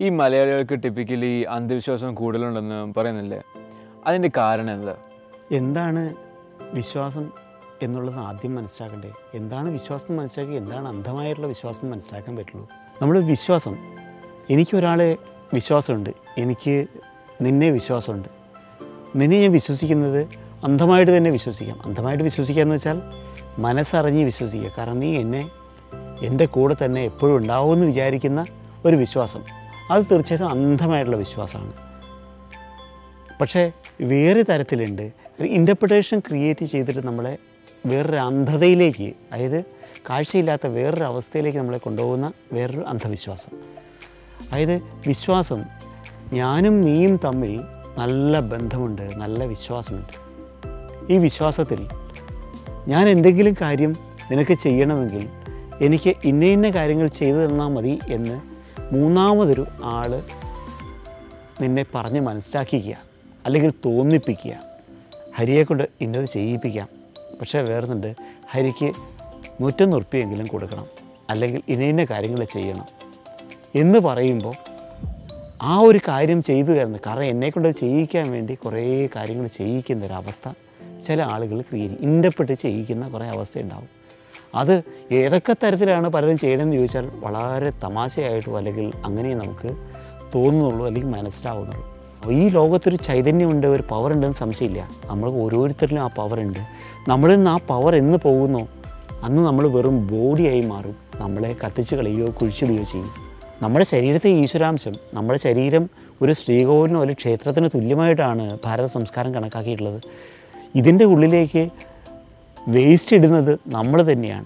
ഈ മലയാളികൾക്ക് ടിപ്പിക്കലി അന്ധവിശ്വാസം കൂടുതലുണ്ടെന്ന് പറയുന്നില്ലേ? അതിന്റെ കാരണം എന്താ? എന്താണ് വിശ്വാസം എന്നുള്ളത് ആദ്യം മനസ്സിലാക്കണ്ടേ? എന്താണ് വിശ്വാസം മനസ്സിലാക്കി? എന്താണ് അന്ധമായിട്ടുള്ള വിശ്വാസം മനസ്സിലാക്കാൻ പറ്റുള്ളൂ? നമ്മൾ വിശ്വാസം. എനിക്കൊരാളെ വിശ്വാസമുണ്ട്. എനിക്ക് നിന്നെ വിശ്വാസമുണ്ട്. നിന്നെ ഞാൻ വിശ്വസിക്കുന്നത് അന്ധമായിട്ട് തന്നെ വിശ്വസിക്കാം. അന്ധമായിട്ട് വിശ്വസിക്കുക എന്ന് വെച്ചാൽ മനസ്സറിഞ്ഞ് വിശ്വസിക്കുക. കാരണം നീ എന്നെ എന്റെ കൂടെ തന്നെ എപ്പോഴും ഉണ്ടാവുമെന്ന് വിചാരിക്കുന്ന ഒരു വിശ്വാസം. അത് തീർച്ചയായിട്ടും അന്ധമായിട്ടുള്ള വിശ്വാസമാണ്. പക്ഷേ വേറെ തരത്തിലുണ്ട്. ഇന്റർപ്രിട്ടേഷൻ ക്രിയേറ്റ് ചെയ്തിട്ട് നമ്മളെ വേറൊരു അന്ധതയിലേക്ക് അതായത് കാഴ്ചയില്ലാത്ത വേറൊരു അവസ്ഥയിലേക്ക് നമ്മളെ കൊണ്ടുപോകുന്ന വേറൊരു അന്ധവിശ്വാസം. അതായത് വിശ്വാസം ഞാനും നീയും തമ്മിൽ നല്ല ബന്ധമുണ്ട് നല്ല വിശ്വാസമുണ്ട്. ഈ വിശ്വാസത്തിൽ ഞാൻ എന്തെങ്കിലും കാര്യം നിനക്ക് ചെയ്യണമെങ്കിൽ എനിക്ക് ഇന്ന ഇന്ന കാര്യങ്ങൾ ചെയ്തു തന്നാൽ മതി എന്ന് മൂന്നാമതൊരു ആൾ നിന്നെ പറഞ്ഞ് മനസ്സിലാക്കിക്കുക അല്ലെങ്കിൽ തോന്നിപ്പിക്കുക. ഹരിയെ കൊണ്ട് ഇന്നത് ചെയ്യിപ്പിക്കാം. പക്ഷേ വേറൊന്നുണ്ട്. ഹരിക്ക് നൂറ്റൊന്ന് ഉറുപ്പിയെങ്കിലും കൊടുക്കണം. അല്ലെങ്കിൽ ഇന്ന ഇന്ന കാര്യങ്ങൾ ചെയ്യണം. എന്ന് പറയുമ്പോൾ ആ ഒരു കാര്യം ചെയ്തു തരുന്നത് കാരണം എന്നെക്കൊണ്ട് ചെയ്യിക്കാൻ വേണ്ടി കുറേ കാര്യങ്ങൾ ചെയ്യിക്കുന്ന ഒരവസ്ഥ ചില ആളുകൾ ക്രിയേറ്റ് ഇന്റപ്പെട്ട് ചെയ്യിക്കുന്ന കുറേ അവസ്ഥ ഉണ്ടാവും അത് ഏതൊക്കെ തരത്തിലാണ് പലരും ചെയ്യണമെന്ന് ചോദിച്ചാൽ വളരെ തമാശയായിട്ടോ അല്ലെങ്കിൽ അങ്ങനെ നമുക്ക് തോന്നുന്നുള്ളൂ അല്ലെങ്കിൽ മനസ്സിലാവുന്നുള്ളൂ. ഈ ലോകത്തൊരു ചൈതന്യമുണ്ട് ഒരു പവർ ഉണ്ടെന്ന് സംശയമില്ല. നമ്മൾ ഓരോരുത്തരിലും ആ പവർ ഉണ്ട് നമ്മളിൽ നിന്ന് ആ പവർ എന്ന് പോകുന്നോ അന്ന് നമ്മൾ വെറും ബോഡിയായി മാറും. നമ്മളെ കത്തിച്ച് കളയുകയോ കുഴിച്ചിടുകയോ ചെയ്യും. നമ്മുടെ ശരീരത്തെ ഈശ്വരാംശം നമ്മുടെ ശരീരം ഒരു ശ്രീകോവിലിനോ അല്ലെങ്കിൽ ക്ഷേത്രത്തിന് തുല്യമായിട്ടാണ് ഭാരത സംസ്കാരം കണക്കാക്കിയിട്ടുള്ളത്. ഇതിന്റെ ഉള്ളിലേക്ക് വേസ്റ്റ് ഇടുന്നത് നമ്മൾ തന്നെയാണ്.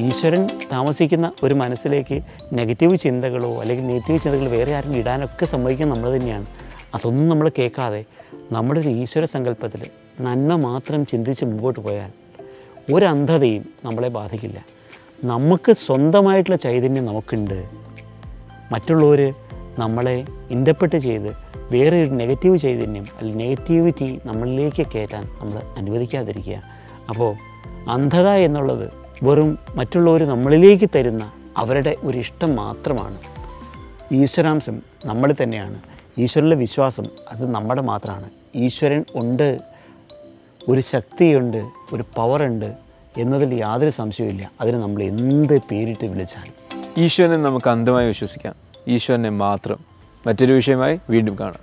ഈശ്വരൻ താമസിക്കുന്ന ഒരു മനസ്സിലേക്ക് നെഗറ്റീവ് ചിന്തകളോ അല്ലെങ്കിൽ നെഗറ്റീവ് ചിന്തകൾ വേറെ ആരും ഇടാനൊക്കെ സമ്മതിക്കുന്നത് നമ്മൾ തന്നെയാണ്. അതൊന്നും നമ്മൾ കേൾക്കാതെ നമ്മുടെ ഒരു ഈശ്വര സങ്കല്പത്തിൽ നന്മ മാത്രം ചിന്തിച്ച് മുമ്പോട്ട് പോയാൽ ഒരന്ധതയും നമ്മളെ ബാധിക്കില്ല. നമുക്ക് സ്വന്തമായിട്ടുള്ള ചൈതന്യം നമുക്കുണ്ട്. മറ്റുള്ളവർ നമ്മളെ ഇന്റർപ്രറ്റ് ചെയ്ത് വേറെ ഒരു നെഗറ്റീവ് ചൈതന്യം അല്ലെങ്കിൽ നെഗറ്റീവിറ്റി നമ്മളിലേക്ക് കയറ്റാൻ നമ്മൾ അനുവദിക്കാതിരിക്കുക. അപ്പോൾ അന്ധത എന്നുള്ളത് വെറും മറ്റുള്ളവർ നമ്മളിലേക്ക് തരുന്ന അവരുടെ ഒരു ഇഷ്ടം മാത്രമാണ്. ഈശ്വരാംശം നമ്മൾ തന്നെയാണ്. ഈശ്വരനിലെ വിശ്വാസം അത് നമ്മുടെ മാത്രമാണ്. ഈശ്വരൻ ഉണ്ട് ഒരു ശക്തിയുണ്ട് ഒരു പവറുണ്ട് എന്നതിൽ യാതൊരു സംശയവുമില്ല അതിന് നമ്മൾ എന്ത് പേരിട്ട് വിളിച്ചാലും. ഈശ്വരനെ നമുക്ക് അന്ധമായി വിശ്വസിക്കാം. ഈശ്വരനെ മാത്രം. മറ്റൊരു വിഷയമായി വീണ്ടും കാണാം.